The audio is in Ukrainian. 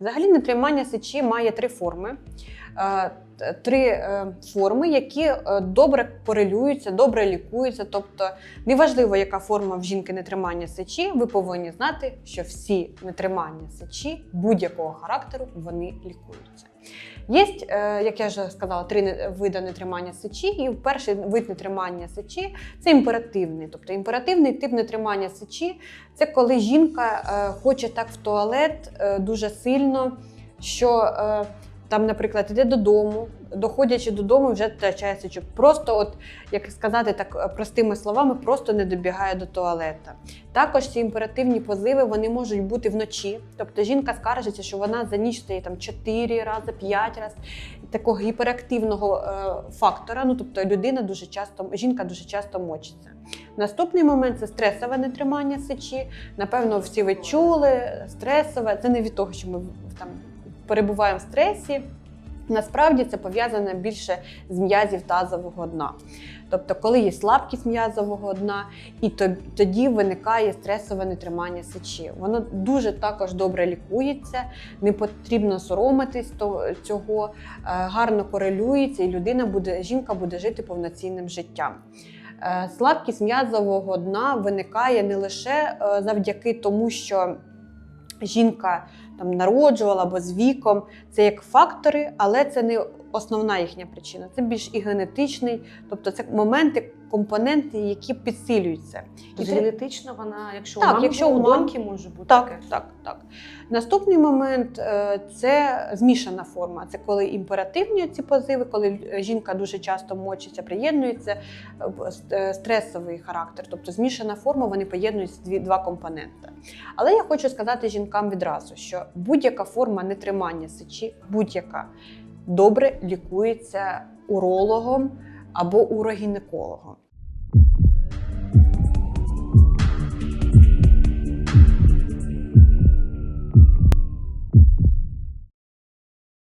Взагалі нетримання сечі має три форми. Е, Три е, форми, які е, добре корелюються, добре лікуються. Тобто, неважливо, яка форма в жінки нетримання сечі, ви повинні знати, що всі нетримання сечі будь-якого характеру вони лікуються. Є, е, як я вже сказала, три види нетримання сечі. І перший вид нетримання сечі це імперативний. Тобто імперативний тип нетримання сечі це коли жінка е, хоче так в туалет е, дуже сильно, що там, наприклад, іде додому, доходячи додому, вже втрачає сечу. Просто, от, як сказати так е, простими словами, просто не добігає до туалета. Також ці імперативні позиви вони можуть бути вночі. Тобто жінка скаржиться, що вона за ніч стає там 4 рази, 5 разів такого гіперактивного е, фактора. Ну тобто людина дуже часто, жінка дуже часто мочиться. Наступний момент це стресове нетримання сечі. Напевно, всі ви чули, стресове. Це не від того, що ми там перебуваємо в стресі. Насправді це пов'язане більше з м'язів тазового дна. Тобто, коли є слабкість м'язового дна, і тоді виникає стресове нетримання сечі. Воно дуже також добре лікується, не потрібно соромитись цього, е, гарно корелюється, і людина буде, жінка буде жити повноцінним життям. Е, Слабкість м'язового дна виникає не лише е, завдяки тому, що жінка там народжувала або з віком. Це як фактори, але це не основна їхня причина. Це більш і генетичний, тобто це моменти, компоненти, які підсилюються. І Тобто генетично вона, якщо Так, у мами, якщо у у мам- доньки може бути так, таке. так, так. Наступний момент е, це змішана форма. Це коли імперативні ці позиви, коли жінка дуже часто мочиться, приєднується е, е, стресовий характер. Тобто змішана форма, вони поєднують дві, два компоненти. Але я хочу сказати жінкам відразу, що будь-яка форма нетримання сечі, будь-яка добре лікується урологом або урогінекологом.